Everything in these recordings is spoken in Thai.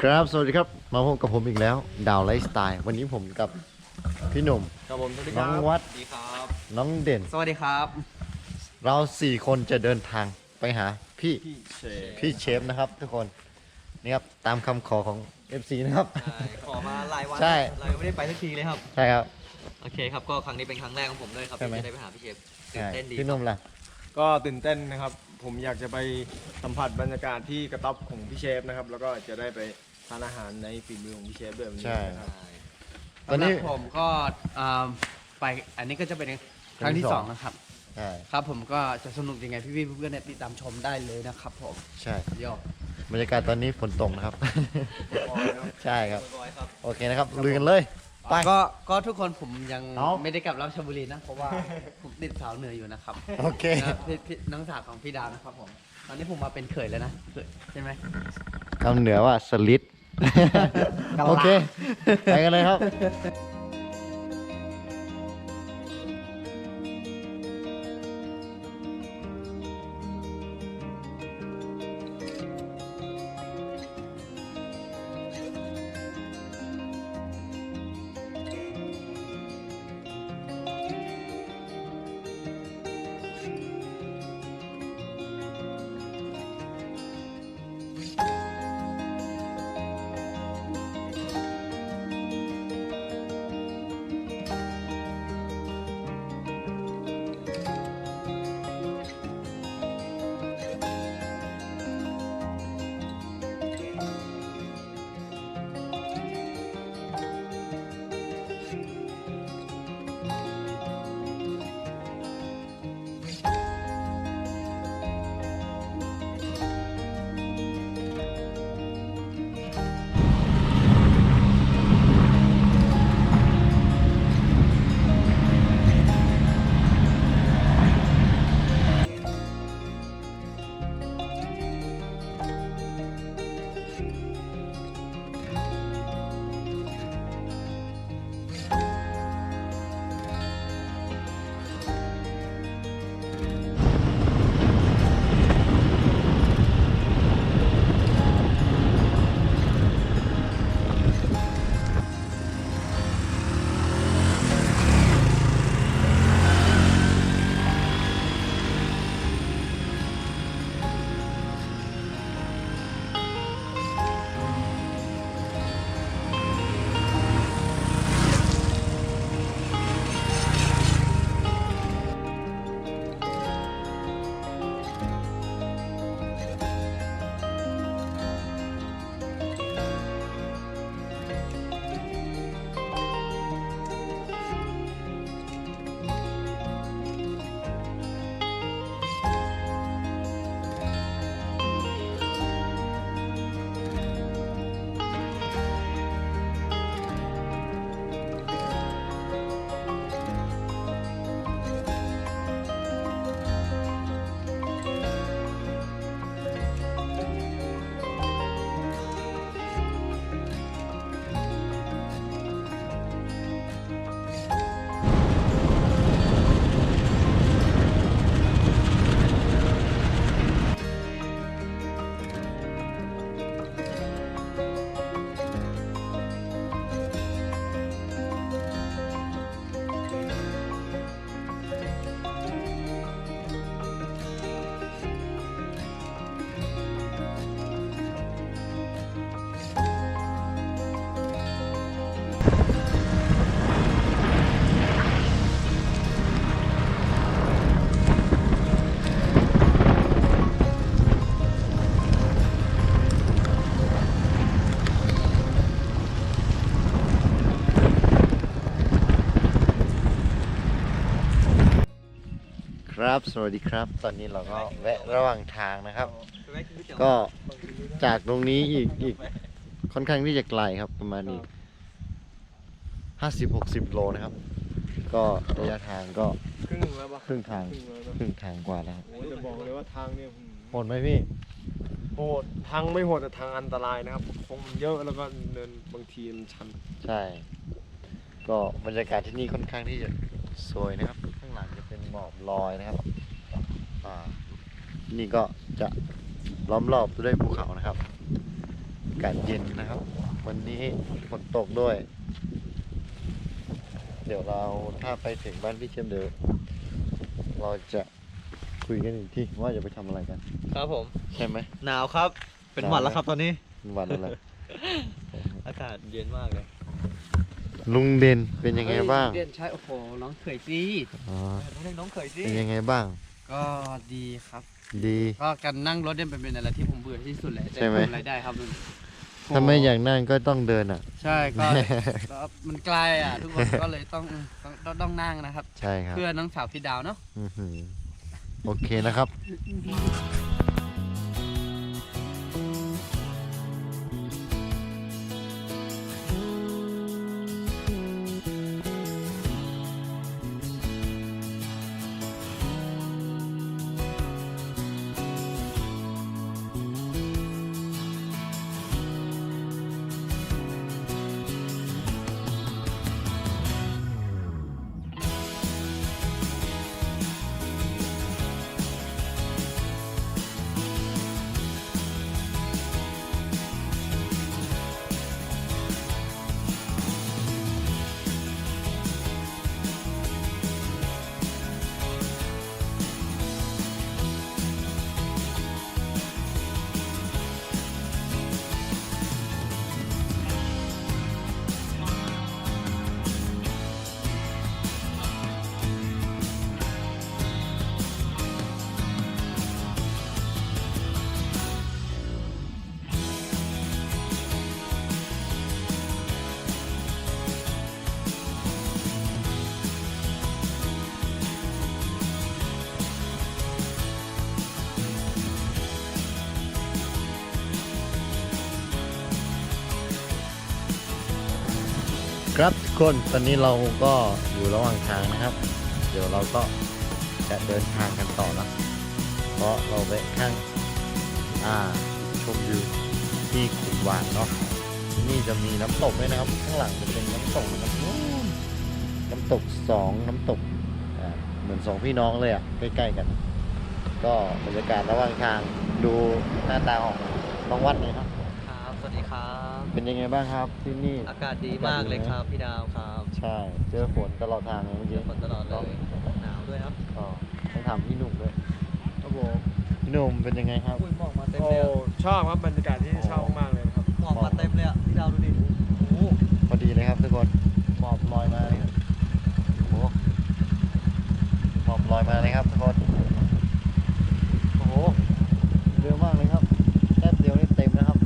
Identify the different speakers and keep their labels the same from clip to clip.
Speaker 1: ครับ สวัสดีครับ มาพบกับผมอีกแล้ว ดาวไลฟ์สไตล์ วันนี้ผมกับพี่หนุ่ม
Speaker 2: ครับผมสวัสดีค
Speaker 1: น้
Speaker 2: รั
Speaker 1: อบงวัด
Speaker 2: สวัสดีครับ
Speaker 1: น้องเด่น
Speaker 2: สวัสดีครับ
Speaker 1: เราสี่คนจะเดินทางไปหาพี่
Speaker 2: พี่เช
Speaker 1: พี่เชฟนะครับ ทุกคน นี่ครับ ตามคำขอของ FC นะครับ
Speaker 2: ขอมาหลายวัน
Speaker 1: ใช่
Speaker 2: เรายังไม่ได้ไปสักทีเลยครับ
Speaker 1: ใช่ครับ
Speaker 2: โอเคครับ ก็ครั้งนี้เป็นครั้งแรกของผมด้วยครับ
Speaker 1: ใช่ไหม
Speaker 2: ที่จะได้ไปหาพี่เชฟตื่น
Speaker 1: ใช่
Speaker 2: เต้นดี
Speaker 1: พี่หนุ่มล่ะ
Speaker 3: ก็ตื่นเต้นนะครับ ผมอยากจะไปสัมผัสบรรยากาศที่กระต๊อบของพี่เชฟนะครับ แล้วก็จะได้ไป ทานอาหารในฝีมือของพี่เชฟด้วยวันนี้
Speaker 1: ใช่
Speaker 3: นะครับ
Speaker 2: ใช่
Speaker 1: ตอนนี้
Speaker 4: สำหรับผมก็อ่าไปอันนี้ก็จะเป็นครั้งที่
Speaker 1: ครั้งที่ส
Speaker 4: ส
Speaker 1: อ
Speaker 4: องงนะครับ
Speaker 1: ใช่
Speaker 4: ครับผมก็จะสนุกยังไงพี่ๆเพื่อนๆเนี่ยติดตามชมได้เลยนะครับผม
Speaker 1: ใช่
Speaker 4: โย
Speaker 1: บรรยากาศตอนนี้ฝนตกนะครับ ใช่ครับ
Speaker 2: บอยครับ
Speaker 1: โอเคนะครับลุยกันเลย ไป
Speaker 4: ก็ก็ทุกคนผมยัง
Speaker 1: เอ้า
Speaker 4: ไม่ได้กลับราชบุรีนะ เพราะว่า ผมติดสาวเหนืออยู่นะครับ
Speaker 1: โอเค
Speaker 4: นะพี่พี่น้องสาวของพี่ดาวนะครับผม ตอนนี้ผมมาเป็นเขยแล้วนะเขยใช่ไหม
Speaker 1: คำเหนือว่าสลิด
Speaker 4: กะลา
Speaker 1: โอเค ไปกันเลยครับ สวัสดีครับ ตอนนี้เราก็แวะระหว่างทางนะครับ ก็จากตรงนี้อีกอีกค่อนข้างที่จะไกลครับประมาณอีกห้าสิบหกสิบโลนะครับ ก็ระยะทางก็
Speaker 3: ครึ่งหนึ่งแล้วปะ
Speaker 1: ครึ่งทาง
Speaker 3: ครึ่งแล้วนะ
Speaker 1: ครึ่งทางกว่าแล้วครับ
Speaker 3: โอ้ยจะบอกเลยว่าทางเนี่ยหืม
Speaker 1: โหดไหมพี่
Speaker 3: โหดทางไม่โหดแต่ทางอันตรายนะครับคงมันเยอะแล้วก็เดินบางทีมันชัน
Speaker 1: ใช่ ก็บรรยากาศที่นี่ค่อนข้างที่จะสวยนะครับ มอกลอยนะครับอ่านี่ก็จะล้อมรอบด้วยภูเขานะครับากาศเย็นนะครับ วันนี้ฝนตกด้วย เดี๋ยวเราถ้าไปถึงบ้านพี่เชมเดี๋ยวเราจะคุยกันอีกที่ว่าจะไปทำอะไรกัน
Speaker 2: ครับผม
Speaker 1: ใช่ไหม
Speaker 2: หนาวครับ เป็นหวัดแล้วครับตอนนี้
Speaker 1: วันอะไร
Speaker 2: อากาศเย็นมากเลย
Speaker 1: ลุงเด่นเป็นยังไงบ้าง
Speaker 4: เรียนใช้โอ้โหน้องเขยซี
Speaker 1: อ๋อ
Speaker 2: น้องเล็กน้องเขยสิ
Speaker 1: เป็นยังไงบ้าง
Speaker 4: ก็ดีครับ
Speaker 1: ดี
Speaker 4: ก็การนั่งรถเนี่ยเป็นอะไรที่ผมเบื่อที่สุดเลย
Speaker 1: ใช่ไหม
Speaker 4: ทำอะไรได้ครับมัน
Speaker 1: ถ้าไม่อยากนั่งก็ต้องเดินอะ
Speaker 4: ใช่ก็ก็มันไกลอะ ทุกคนก็เลยต้องต้องต้องต้องนั่งนะครับ
Speaker 1: ใช่ครับ
Speaker 4: เพื่อน้องสาวพี่ดาวเนาะ
Speaker 1: อื้อหือโอเคนะครับ คนตอนนี้เราก็อยู่ระหว่างทางนะครับ เดี๋ยวเราก็จะเดินทางกันต่อนะเพราะเราแวะข้างอ่าชมวิวที่ขุนหวานเนาะนี่จะมีน้ำตกด้วยนะครับ ข้างหลังจะเป็นน้ำตกนะครับนู่นน้ำตกสองน้ำตกเหมือนสองพี่น้องเลยอะใกล้ๆกัน ก็บรรยากาศระหว่างทางดูหน้าตาของน้องวัดเลยครับ
Speaker 2: ครับ สวัสดีครับ
Speaker 1: เป็นยังไงบ้างครับที่นี่
Speaker 2: อากาศดีมากเลยครับพี่ดาวครับ
Speaker 1: ใช่ เจอฝนตลอดทางเลยเมื่อ
Speaker 2: เจ
Speaker 1: กี้
Speaker 2: อฝนตลอดเลยหนาวด้วยครับ
Speaker 1: ก็ต้องถามพี่หนุ่มด้วย
Speaker 3: ครับผม
Speaker 1: พี่หนุ่มเป็นยังไงครับ
Speaker 2: อุ้ยหมอกมาเต็ม
Speaker 3: โอ้
Speaker 2: เลยอะ
Speaker 3: ชอบครับบรรยากาศที่ชอบมากเลยนะครับ
Speaker 2: หมอกมาเต็มเลยอะพี่ดาวดูดิโอ้โห
Speaker 1: พอดีเลยครับทุกคนหมอบลอยมาเลยครับโอ้โหหมอบลอยมาเลยครับทุกคนโอ้โหเร็วมากเลยครับแป๊บเดียวนี่เต็มนะครับ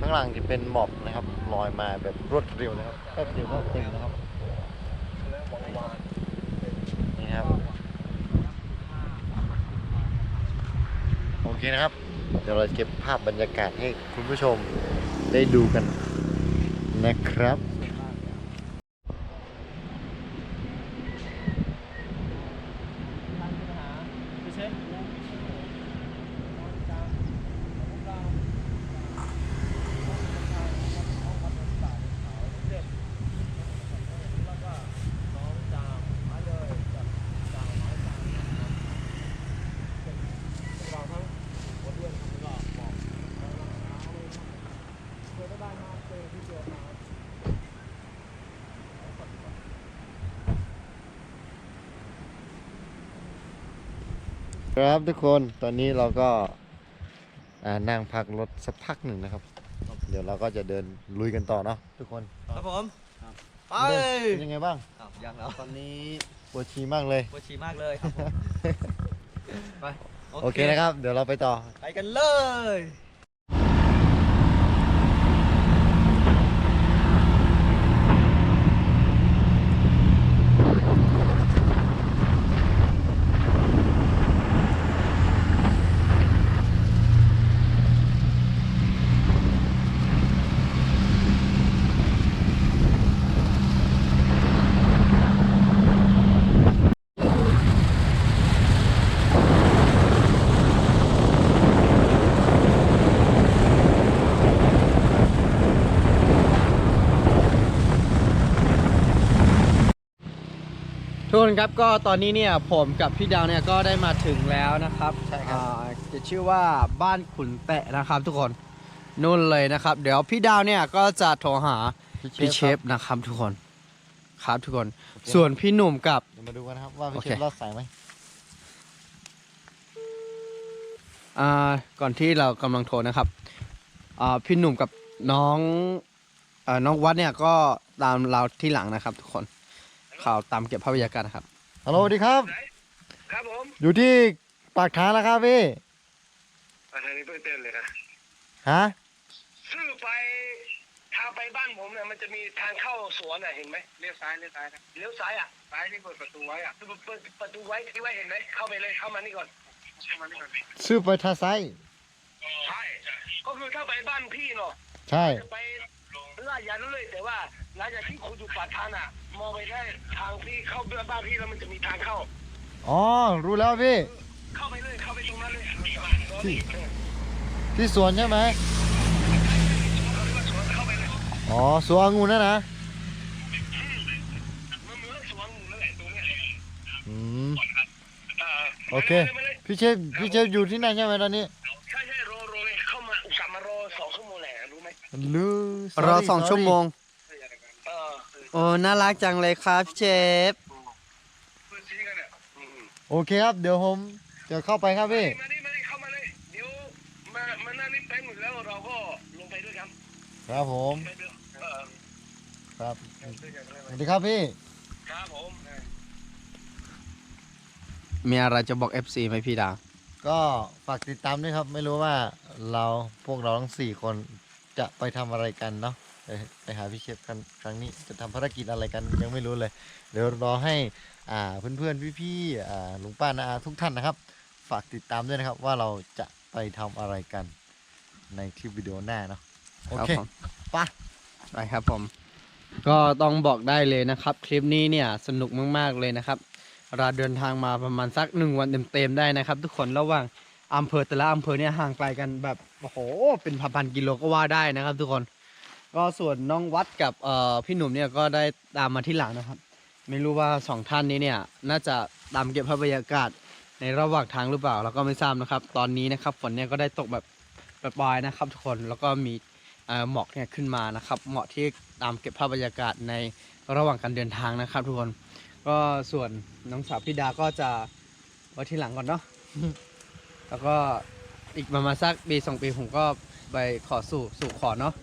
Speaker 1: ข้างหลังจะเป็นหมอบนะครับลอยมาแบบรวดเร็วนะครับแป๊บเดียวก็เต็มนะครับนี่ครับโอเคนะครับ เดี๋ยวเราเก็บภาพบรรยากาศให้คุณผู้ชมได้ดูกันนะครับ ครับทุกคนตอนนี้เราก็อ่านั่งพักรถสักพักหนึ่งนะครับ เดี๋ยวเราก็จะเดินลุยกันต่อเนาะทุกคน
Speaker 2: ครับผมไป
Speaker 1: เป็นยังไงบ้าง
Speaker 2: อ้าวยังแล้ว
Speaker 4: ตอนนี้
Speaker 1: ปวดฉี่มากเลย
Speaker 2: ปวดฉี่มากเลยครับผมไป
Speaker 1: โอเคนะครับ เดี๋ยวเราไปต่อ
Speaker 2: ไปกันเลย
Speaker 4: นครับก็ตอนนี้เนี่ยผมกับพี่ดาวเนี่ยก็ได้มาถึงแล้วนะครับ
Speaker 1: ใช่ครับ
Speaker 4: อ่าจะชื่อว่าบ้านขุนแตะนะครับ ทุกคนนู่นเลยนะครับ เดี๋ยวพี่ดาวเนี่ยก็จะโทรหาพี่เชฟนะครับทุกคนครับทุกคน ส่วนพี่หนุ่มกับ
Speaker 1: เดี๋ยวมาดูกันนะครับว่าพี่
Speaker 4: โอ
Speaker 1: เช
Speaker 4: เค
Speaker 1: ฟรอดสายไหม
Speaker 4: อ่าก่อนที่เรากำลังโทรนะครับอ่าพี่หนุ่มกับน้องเอ่อน้องวัดเนี่ยก็ตามเราที่หลังนะครับ ทุกคน ข่าวตามเก็บภาพบรรยากาศนะครับ
Speaker 1: ฮัลโหลสวัสดีครับ
Speaker 5: ครับผม
Speaker 1: อยู่ที่ปากทางแล้วครับพี่
Speaker 5: อันนี้เพิ่งเต้นเลยนะ
Speaker 1: ฮะ
Speaker 5: ซื้อไปทางไปบ้านผมเนี่ยมันจะมีทางเข้าสวนอะเห็นไหมเลี้ยวซ้ายเลี้ยวซ้ายนะเลี้ยวซ้ายอะซ้ายนี่เปิดประตูไว้อะเปิดเปิดประตูไว้ที่ไว้เห็นไหมเข้าไปเลยเข้ามานี่ก่อนเข้ามานี่ก่อน
Speaker 1: ซื้อไปทางซ้าย
Speaker 5: ใช่ก็คือถ้าไปบ้านพี่เนาะ
Speaker 1: ใช่
Speaker 5: จะไปลาดยานุเลยแต่ว่า หลังจากที่คุณอยู่ปากทางอะ มองไปได้ทางที่เข้าบ้านพี่แล้วมันจะมีทางเข้า
Speaker 1: อ๋อ รู้แล้วพี่
Speaker 5: เข้าไปเลยเข้าไปตรงนั้นเลย
Speaker 1: ที่ที่สวนใช่ไหม
Speaker 5: เข้าไปเลย
Speaker 1: อ๋อสวนองุ่นนะนะ
Speaker 5: มันเหมือนสวนหมู่นั่นแหละตรงเนี้ย
Speaker 1: อืม
Speaker 5: อ่า
Speaker 1: โอเค
Speaker 5: มาลย
Speaker 1: พี่เชฟพี่เชฟอยู่ที่นั่นใช่ไหมตอนนี้
Speaker 5: ใช่ใช่รอรอเลยเข้ามาอุตส่าห์มารอสองชั่วโมงแหละรู้ไหม
Speaker 1: ลือ
Speaker 4: รอสองชั่วโมง
Speaker 5: เออ
Speaker 4: โอ้น่ารักจังเลยครับพี่เชฟ
Speaker 5: เพื่อนซีกันเนี่ยอืม
Speaker 1: โอเคครับ เดี๋ยวผมจะเข้าไปครับพี่
Speaker 5: มาดิมาดิเข้ามาเลยเดี๋ยวมามานั่งนี่แป๊บหนึ่งแล้วเราก็ลงไปด้วยกัน
Speaker 1: ครับผม
Speaker 5: ไปเดี๋ยวเออ
Speaker 1: ครับสวัสดีครับพี่
Speaker 5: ครับผม
Speaker 4: มีอะไรจะบอก FC ไหมพี่ดาว
Speaker 1: ก็ฝากติดตามด้วยครับ ไม่รู้ว่าเราพวกเราทั้งสี่คนจะไปทำอะไรกันเนาะ ไปไปหาพี่เชฟกันครั้งนี้จะทำภารกิจอะไรกันยังไม่รู้เลย เดี๋ยวรอให้อ่าเพื่อนๆพี่ๆอ่าลุงป้านาอาทุกท่านนะครับ ฝากติดตามด้วยนะครับ ว่าเราจะไปทำอะไรกันในคลิปวิดีโอหน้าเนาะโอเค
Speaker 4: ครับผม
Speaker 1: ไป
Speaker 4: ไปครับผม ก็ต้องบอกได้เลยนะครับ คลิปนี้เนี่ยสนุกมากๆเลยนะครับ เราเดินทางมาประมาณสักหนึ่งวันเต็มๆได้นะครับ ทุกคนระหว่างอำเภอแต่ละอำเภอเนี่ยห่างไกลกันแบบโอ้โหเป็นพันๆกิโลก็ว่าได้นะครับ ทุกคน ก็ส่วนน้องวัดกับเอ่อพี่หนุ่มเนี่ยก็ได้ตามมาที่หลังนะครับ ไม่รู้ว่าสองท่านนี้เนี่ยน่าจะตามเก็บภาพบรรยากาศในระหว่างทางหรือเปล่าเราก็ไม่ทราบนะครับ ตอนนี้นะครับฝนเนี่ยก็ได้ตกแบบปลายๆนะครับทุกคนแล้วก็มีเอ่อหมอกเนี่ยขึ้นมานะครับ เหมาะที่ตามเก็บภาพบรรยากาศในระหว่างการเดินทางนะครับ ทุกคนก็ส่วนน้องสาวพี่ดาก็จะไว้ที่หลังก่อนเนาะแล้วก็อีกประมาณสักปีสองปีผมก็ไปขอสู่สู่ขอเนาะ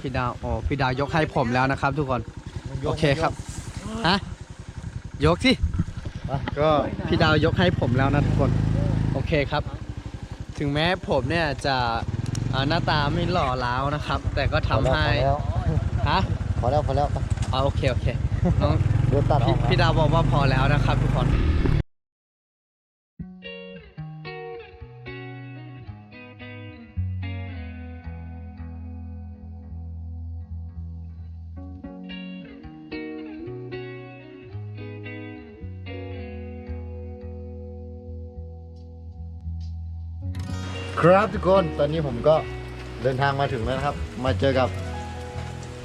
Speaker 4: พี่ดาวโอ้พี่ดาวยกให้ผมแล้วนะครับ ทุกคน
Speaker 1: มันยก
Speaker 4: โอเคครับ ฮะ ยกสิ
Speaker 1: อะก็
Speaker 4: พี่ดาวยกให้ผมแล้วนะทุกคน โอเคครับ ถึงแม้ผมเนี่ยจะอ่าหน้าตาไม่หล่อล้าวนะครับ แต่ก็ทำให้ ฮะ
Speaker 1: พอแล้วพอแล้วพอแล้ว
Speaker 4: อ๋อโอเคโอเคน้อง
Speaker 1: เดี๋ยวตัดอ
Speaker 4: พี่
Speaker 1: อกนะ
Speaker 4: พี่ดาวบอกว่าพอแล้วนะครับทุกคน
Speaker 1: ครับทุกคนตอนนี้ผมก็เดินทางมาถึงแล้วนะครับ มาเจอกับ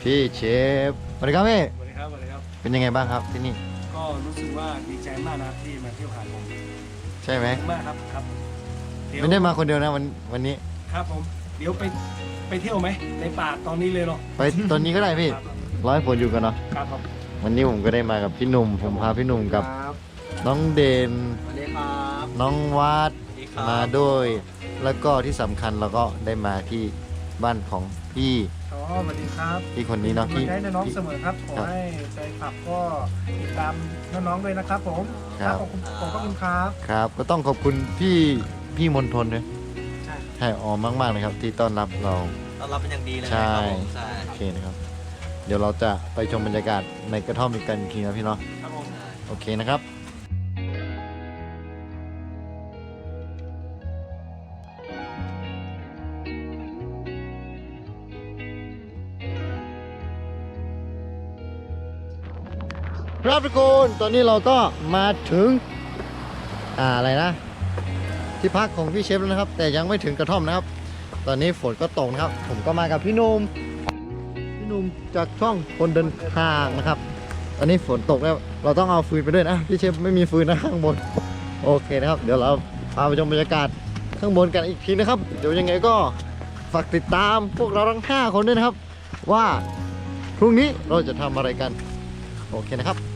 Speaker 1: พี่เชฟสวัสดีครับพี่
Speaker 6: สวัสดีครับสวัสดีครับ
Speaker 1: เป็นยังไงบ้างครับที่นี่
Speaker 6: ก็รู้สึกว่าดีใจมากนะครับที่มาเที่ยวหาดผม
Speaker 1: ใช่ไหม
Speaker 6: ขอบคุณมากครับครับเดี๋ยว
Speaker 1: ไม่ได้มาคนเดียวนะวันวันนี้
Speaker 6: ครับผม เดี๋ยวไปไปเที่ยวไหมในป่าตอนนี้เลยเนาะ
Speaker 1: ไปตอนนี้ก็ได้พี่
Speaker 6: ครับ
Speaker 1: ร้อยฝนอยู่กันเนาะ
Speaker 6: ครับผม
Speaker 1: วันนี้ผมก็ได้มากับพี่หนุ่ม ผมพาพี่หนุ่มกับ
Speaker 6: ครับ
Speaker 1: น้องเดน
Speaker 4: สวัสดีครับ
Speaker 1: น้องวัด
Speaker 4: สวัสดีครับ
Speaker 1: มาด้วย แล้วก็ที่สำคัญเราก็ได้มาที่บ้านของพี่
Speaker 6: อ๋อสวัสดีครับ
Speaker 1: พี่คนนี้เนาะ
Speaker 6: กำลั
Speaker 1: ที่
Speaker 6: งใจน้อง
Speaker 1: ที่
Speaker 6: เสมอครับขอ
Speaker 1: ครับ
Speaker 6: ให้ใจขับก็ติดตามน้องๆด้วยนะครับผม
Speaker 1: ครับ
Speaker 6: ขอบคุณขอบคุณครับ
Speaker 1: ครับ ก็ต้องขอบคุณพี่พี่มนทนด้วย
Speaker 6: ใช่
Speaker 1: ใช่ออมมากๆเลยครับ ที่ต้อนรับเรา
Speaker 2: ต้อนรับเป็นอย่างดีเลย
Speaker 1: ใช่
Speaker 2: นะครับผมใช่
Speaker 1: โอเคนะครับ เดี๋ยวเราจะไปชมบรรยากาศในกระท่อมอีกกันอีกทีนะพี่เนาะ
Speaker 6: ครับผม
Speaker 1: โอเคนะครับ ครับทุกคนตอนนี้เราก็มาถึงอ่าอะไรนะ ที่พักของพี่เชฟแล้วนะครับ แต่ยังไม่ถึงกระท่อมนะครับ ตอนนี้ฝนก็ตกนะครับ ผมก็มากับพี่นุ่มพี่นุ่มจากช่องคนเดินทางนะครับ ตอนนี้ฝนตกแล้วเราต้องเอาฟืนไปด้วยนะพี่เชฟไม่มีฟืนนะข้างบนโอเคนะครับ เดี๋ยวเราพาไปชมบรรยากาศข้างบนกันอีกทีนะครับ เดี๋ยวยังไงก็ฝากติดตามพวกเราทั้ง5คนด้วยนะครับ ว่าพรุ่งนี้เราจะทำอะไรกัน โอเคนะครับ